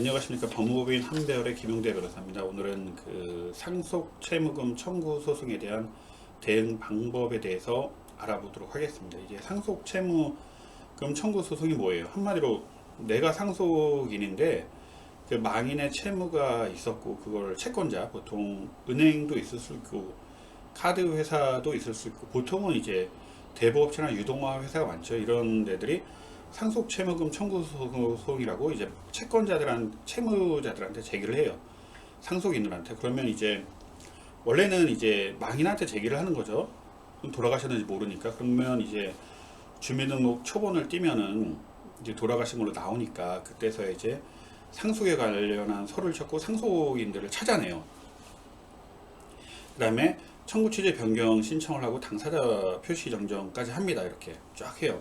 안녕하십니까 법무법인 한배열의 김용대 변호사입니다. 오늘은 그 상속 채무금 청구 소송에 대한 대응 방법에 대해서 알아보도록 하겠습니다. 이제 상속 채무금 청구 소송이 뭐예요? 한마디로 내가 상속인인데 그 망인의 채무가 있었고 그걸 채권자 보통 은행도 있을 수 있고 카드 회사도 있을 수 있고 보통은 이제 대부업체나 유동화 회사가 많죠. 이런 데들이 상속 채무금 청구 소송이라고 이제 채권자들한 채무자들한테 제기를 해요. 상속인들한테 그러면 이제 원래는 이제 망인한테 제기를 하는 거죠. 돌아가셨는지 모르니까 그러면 이제 주민등록 초본을 띄면은 이제 돌아가신 걸로 나오니까 그때서 이제 상속에 관련한 서류를 찾고 상속인들을 찾아내요. 그 다음에 청구 취지 변경 신청을 하고 당사자 표시 정정까지 합니다. 이렇게 쫙 해요.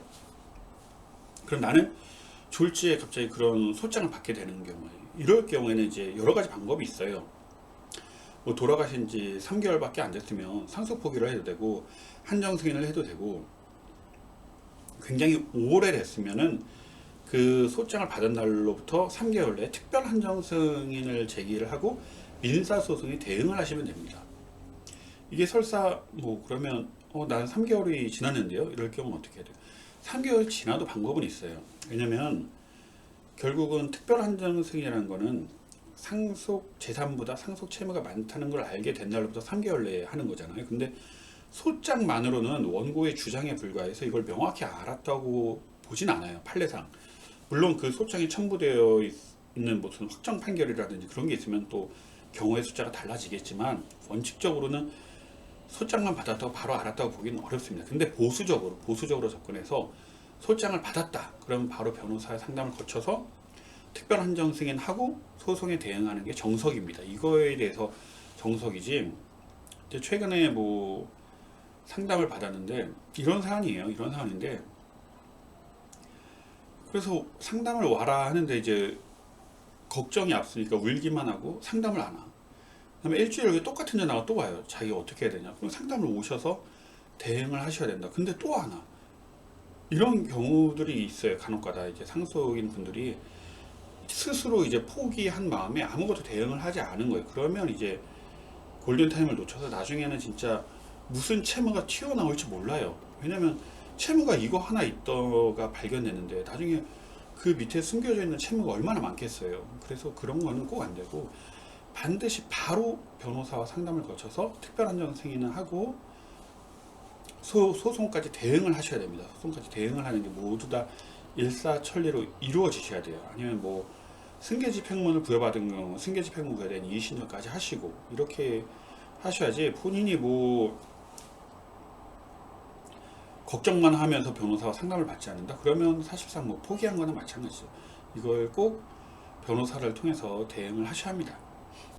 그럼 나는 졸지에 갑자기 그런 소장을 받게 되는 경우에 이럴 경우에는 이제 여러 가지 방법이 있어요. 뭐 돌아가신 지 3개월밖에 안 됐으면 상속 포기를 해도 되고 한정 승인을 해도 되고 굉장히 오래 됐으면은 그 소장을 받은 날로부터 3개월 내에 특별 한정 승인을 제기를 하고 민사 소송에 대응을 하시면 됩니다. 이게 설사 뭐 그러면 어, 난 3개월이 지났는데요. 이럴 경우는 어떻게 해야 돼요? 3개월 지나도 방법은 있어요. 왜냐면 결국은 특별 한정 승인이라는 거는 상속 재산보다 상속 채무가 많다는 걸 알게 된 날로부터 3개월 내에 하는 거잖아요. 근데 소장만으로는 원고의 주장에 불과해서 이걸 명확히 알았다고 보진 않아요. 판례상. 물론 그 소장이 첨부되어 있- 있는 무슨 확정 판결이라든지 그런 게 있으면 또 경우의 숫자가 달라지겠지만 원칙적으로는 소장만 받았다고 바로 알았다고 보기는 어렵습니다. 근데 보수적으로 보수적으로 접근해서 소장을 받았다. 그러면 바로 변호사의 상담을 거쳐서 특별 한정 승인하고 소송에 대응하는 게 정석입니다. 이거에 대해서 정석이지. 이제 최근에 뭐 상담을 받았는데 이런 사안이에요. 이런 사안인데 그래서 상담을 와라 하는데 이제 걱정이 앞서니까 울기만 하고 상담을 안 와. 그다음에 일주일 후에 똑같은 전화가 또 와요. 자기가 어떻게 해야 되냐. 그럼 상담을 오셔서 대응을 하셔야 된다. 근데 또안 와. 이런 경우들이 있어요. 간혹가다 이제 상속인 분들이 스스로 이제 포기한 마음에 아무것도 대응을 하지 않은 거예요. 그러면 이제 골든타임을 놓쳐서 나중에는 진짜 무슨 채무가 튀어나올지 몰라요. 왜냐면 채무가 이거 하나 있다가 발견됐는데 나중에 그 밑에 숨겨져 있는 채무가 얼마나 많겠어요. 그래서 그런 거는 꼭 안 되고 반드시 바로 변호사와 상담을 거쳐서 특별한정 승인을 하고 소, 소송까지 대응을 하셔야 됩니다. 소송까지 대응을 하는 게 모두 다 일사천리로 이루어지셔야 돼요. 아니면 뭐 승계집행문을 부여받은 경우 승계집행문 대한 이의신청까지 하시고 이렇게 하셔야지 본인이 뭐 걱정만 하면서 변호사와 상담을 받지 않는다? 그러면 사실상 뭐 포기한 거나 마찬가지죠. 이걸 꼭 변호사를 통해서 대응을 하셔야 합니다.